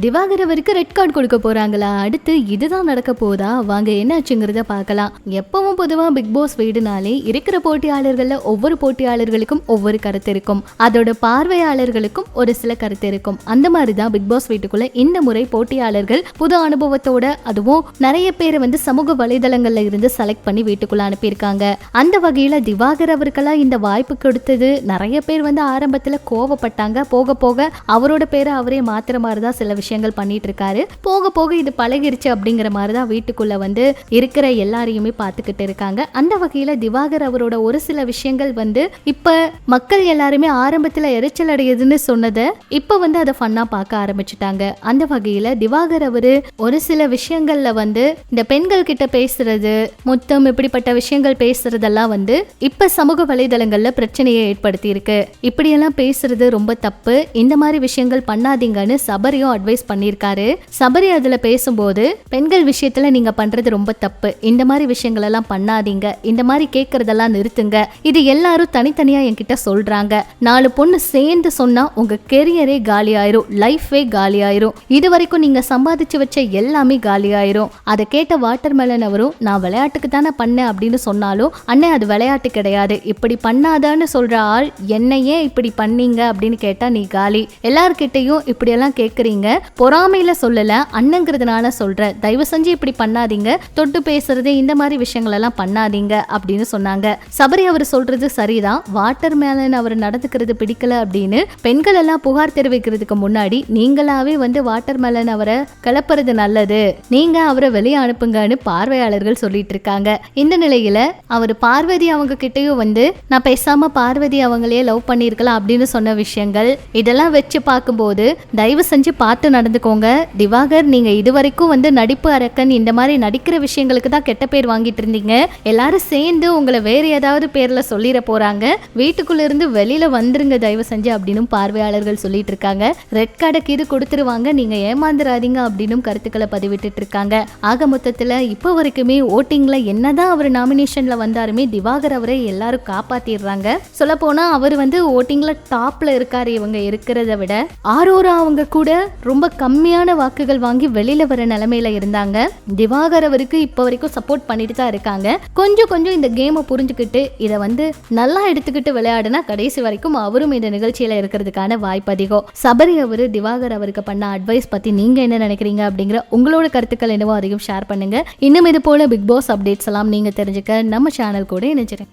திவாகர் அவருக்கு red card கொடுக்க போறாங்களா? அடுத்து இதுதான் நடக்க போதா? வாங்க என்னாச்சுங்கிறத பார்க்கலாம். எப்பவும் பொதுவா பிக் பாஸ் வீடுனாலே இருக்கிற போட்டியாளர்கள்ல ஒவ்வொரு போட்டியாளர்களுக்கும் ஒவ்வொரு கருத்து இருக்கும். அதோட பார்வையாளர்களுக்கும் ஒரு சில கருத்து இருக்கும். அந்த மாதிரி தான் பிக் பாஸ் வீட்டுக்குள்ள இந்த முறை போட்டியாளர்கள் புது அனுபவத்தோட அதுவும் நிறைய பேரை வந்து சமூக வலைதளங்கள்ல இருந்து செலக்ட் பண்ணி வீட்டுக்குள்ள அனுப்பியிருக்காங்க. அந்த வகையில திவாகர் அவருக்கெல்லாம் இந்த வாய்ப்பு கொடுத்தது நிறைய பேர் வந்து ஆரம்பத்துல கோவப்பட்டாங்க. போக போக அவரோட பேரை அவரே மாத்துற மாதிரி தான் சில விஷயங்கள் பண்ணிட்டு இருக்காரு போக போக இது பழகிருச்சு அப்படிங்கிற மாதிரி தான் வீட்டுக்குள்ள வந்து இருக்கிற எல்லாரையுமே பார்த்துக்கிட்டு இருக்காங்க. அந்த வகையில திவாகர் அவரோட ஒரு சில விஷயங்கள் வந்து இப்ப மக்கள் எல்லாருமே ஆரம்பத்துல எரிச்சல் அடையுதுன்னு சொன்னதை இப்ப வந்து அதை ஃபன்னா பார்க்க ஆரம்பிச்சுட்டாங்க. அந்த வகையில திவாகர் அவரு ஒரு சில விஷயங்கள்ல வந்து இந்த பெண்கள் கிட்ட பேசுறது மொத்தம் இப்படிப்பட்ட விஷயங்கள் பேசுறதெல்லாம் வந்து இப்ப சமூக வலைதளங்கள்ல பிரச்சனையை ஏற்படுத்தி இருக்கு இப்படியெல்லாம் பேசுறது ரொம்ப தப்பு. இந்த மாதிரி விஷயங்கள் பண்ணாதீங்கன்னு சபரியும் அட்வைஸ் பண்ணியிருக்காரு. சபரி அதில் பேசும்போது பெண்கள் விஷயத்துல நீங்கள் பண்ணுறது ரொம்ப தப்பு. இந்த மாதிரி விஷயங்களெல்லாம் பண்ணாதீங்க. இந்த மாதிரி கேட்குறதெல்லாம் நிறுத்துங்க. இது எல்லாரும் தனித்தனியாக என்கிட்ட சொல்கிறாங்க நாலு பொண்ணு சேர்ந்து சொன்னால் உங்கள் கெரியரே காலியாயிரும். லைஃபே காலியாயிரும். இது வரைக்கும் நீங்கள் சம்பாதிச்சு வச்ச எல்லாமே காலி ஆயிரும் அதை கேட்ட வாட்டர் மெலன் அவரும் நான் விளையாட்டுக்கு தானே பண்ணேன் அப்படின்னு சொன்னாலும் அண்ணே அது விளையாட்டு கிடையாது. இப்படி பண்ணாதான்னு சொல்கிற ஆள் என்னையே இப்படி பண்ணீங்க அப்படின்னு கேட்டால் நீ காலி. எல்லார்கிட்டையும் இப்படியெல்லாம் கேட்குறீங்க பொறாமையில சொல்லல அண்ணங்கிறதுனால சொல்றேன் தயவு செஞ்சு இப்படி பண்ணாதீங்க. தொட்டு பேசுறது இந்த மாதிரி விஷயங்கள் எல்லாம் பண்ணாதீங்க அப்படின்னு சொன்னாங்க. சபரி அவர் சொல்றது சரிதான். வாட்டர் மேலன் அவர் நடந்துக்கிறது பிடிக்கல அப்படின்னு பெண்கள் எல்லாம் புகார் தெரிவிக்கிறதுக்கு முன்னாடி நீங்களாவே வந்து வாட்டர் மேலன் அவரை கிளப்புறது நல்லது. நீங்க அவரை வெளியே அனுப்புங்கன்னு பார்வையாளர்கள் சொல்லிட்டு இருக்காங்க. இந்த நிலையில அவர் பார்வதி அவங்க கிட்டயும் வந்து நான் பேசாம பார்வதி அவங்களையே லவ் பண்ணிருக்கலாம் அப்படின்னு சொன்ன விஷயங்கள் இதெல்லாம் வச்சு பார்க்கும்போது தயவு செஞ்சு பார்த்து நடந்துக்கோங்க. திவாகர் நீங்க இதுவரைக்கும் வந்து நடிப்பு அரக்கன் இந்த மாதிரி நடிக்கிற விஷயங்களுக்கு தான் கெட்ட பேர் வாங்கிட்டு இருந்தீங்க. எல்லாரும் சேர்ந்து உங்களை வேற ஏதாவது பேர்ல சொல்லிட போறாங்க. வீட்டுக்குள்ள இருந்து வெளியில வந்துருங்க தயவு செஞ்சு அப்படின்னு பார்வையாளர்கள் சொல்லிட்டு இருக்காங்க. ரெட் கார்டை கீது கொடுத்துருவாங்க. நீங்க ஏமாந்துடாதீங்க அப்படின்னு கருத்துக்களை பதிவிட்டு இருக்காங்க. ஆக மொத்தத்துல இப்போ வரைக்குமே ஓட்டிங்ல என்னதான் அவர் நாமினேஷன்ல வந்தாருமே திவாகர் அவரை எல்லாரும் காப்பாத்திடுறாங்க. சொல்ல போனா அவர் வந்து ஓட்டிங்ல டாப்ல இருக்காரு இவங்க இருக்கிறத விட. ஆரோரா அவங்க கூட ரொம்ப ரொம்ப கம்மியான வாக்குகள் வாங்கி வெளியில வர நிலைமையில இருந்தாங்க. திவாகர் அவருக்கு இப்போ வரைக்கும் சப்போர்ட் பண்ணிட்டு தான் இருக்காங்க. கொஞ்சம் கொஞ்சம் இந்த கேமை புரிஞ்சுக்கிட்டு இதை வந்து நல்லா எடுத்துக்கிட்டு விளையாடுனா கடைசி வரைக்கும் அவரும் இந்த நிகழ்ச்சியில இருக்கிறதுக்கான வாய்ப்பு அதிகம். சபரி அவரு திவாகர் அவருக்கு பண்ண அட்வைஸ் பத்தி நீங்க என்ன நினைக்கிறீங்க அப்படிங்கிற உங்களோட கருத்துக்கள் என்னவோ அதிகம் ஷேர் பண்ணுங்க. இன்னும் இது போல பிக் பாஸ் அப்டேட்ஸ் எல்லாம் நீங்க தெரிஞ்சுக்க நம்ம சேனல் கூட இணைஞ்சிருங்க.